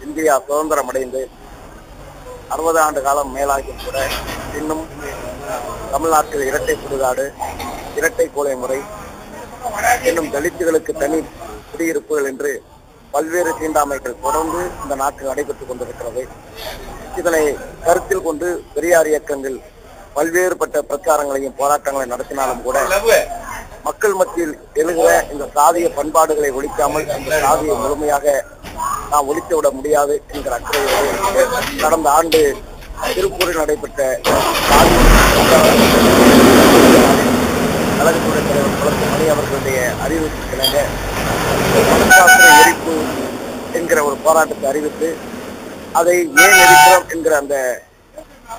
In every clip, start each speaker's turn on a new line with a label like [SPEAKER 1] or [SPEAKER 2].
[SPEAKER 1] India சுதந்திரம் அடைந்து அறுபது ஆண்டு காலம் மேலாகியும் கூட இன்னும் தமிழ்நாட்டில் இரட்டை சுடுகாடு இரட்டை கோலை முறை இன்னும் தலித்துகளுக்கு தனி குடியிருப்புகள் என்று பல்வேறு தீண்டாமைகள் தொடர்ந்து இந்த நாட்டில் நடைபெற்றுக் கொண்டிருக்கிறது. இதனை கருத்தில் கொண்டு பெரியார் இயக்கங்கள் பல்வேறுபட்ட பிரச்சாரங்களையும் போராட்டங்களையும் நடத்தினாலும் கூட மக்கள் மத்தியில் எழுகிற இந்த சாதிய பண்பாடுகளை ஒழிக்காமல் இந்த சாதியை முழுமையாக நாம் ஒழித்துவிட முடியாது என்கிற அக்கறையோடு கடந்த ஆண்டு திருப்பூரில் நடைபெற்ற கழகத்துறை தலைவர் குளத்து மணி அவர்களுடைய அறிவிப்புக்கு எரிப்பு என்கிற ஒரு போராட்டத்தை அறிவித்து அதை ஏன் எரிக்கிறோம் என்கிற அந்த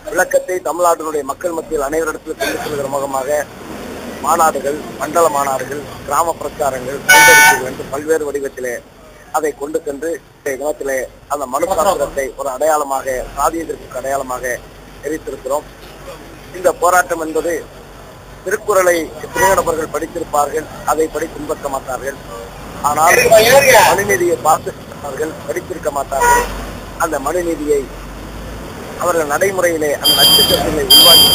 [SPEAKER 1] விளக்கத்தை தமிழ்நாட்டினுடைய மக்கள் மத்தியில் அனைவரிடத்தில் கொண்டு செல்கிற முகமாக மாநாடுகள் மண்டல மாநாடுகள் கிராம பிரச்சாரங்கள் கொண்டறிக்கைகள் என்று பல்வேறு வடிவத்திலே அதை கொண்டு சென்று இன்றைய தினத்திலே அந்த மனு ஒரு அடையாளமாக சாதியத்திற்கு அடையாளமாக எரித்திருக்கிறோம். இந்த போராட்டம் என்பது திருக்குறளை எத்தனையோ நபர்கள் படித்திருப்பார்கள் அதை படி பின்பற்ற மாட்டார்கள். ஆனால் மனுநீதியை பார்த்திருப்பார்கள் படித்திருக்க மாட்டார்கள். அந்த மனுநீதியை அவர்கள் நடைமுறையிலே அந்த நட்சத்திரங்களை உருவாக்கி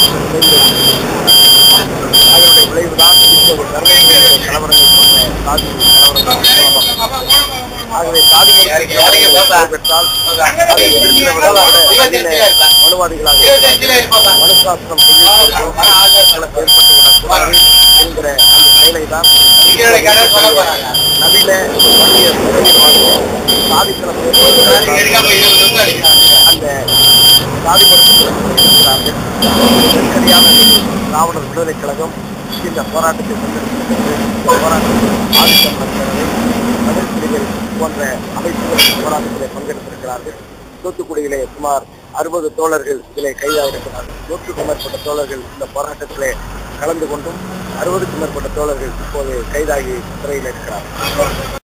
[SPEAKER 1] அதனுடைய விளைவுதான் இப்போது கருணையினுடைய கலவரங்கள் போன்ற சாதி. ஆகவே சாதி பெற்றால் அதை மனுவாதிகளாக மனுசாஸ்திரம் ஏற்பட்டுவிடக்கூடாது என்கிற அந்த செயலை தான் நவீன வன்னிய சாதிக்களம் அந்த சாதி மறுப்பு நெருக்கடியான திராவிடர் கழகம் இந்த போராட்டத்தை போராட்டம் போராட்டத்தில் ஆதிக்கம் போன்ற அமைப்புகள் போராட்டத்திலே பங்கெடுத்திருக்கிறார்கள். தூத்துக்குடியிலே சுமார் அறுபது தோழர்கள் இதிலே கைதாகிருக்கிறார்கள் நூற்றுக்கும் மேற்பட்ட தோழர்கள் இந்த போராட்டத்திலே கலந்து கொண்டும் அறுபதுக்கும் மேற்பட்ட தோழர்கள் இப்போது கைதாகி சிறையில் இருக்கிறார்கள்.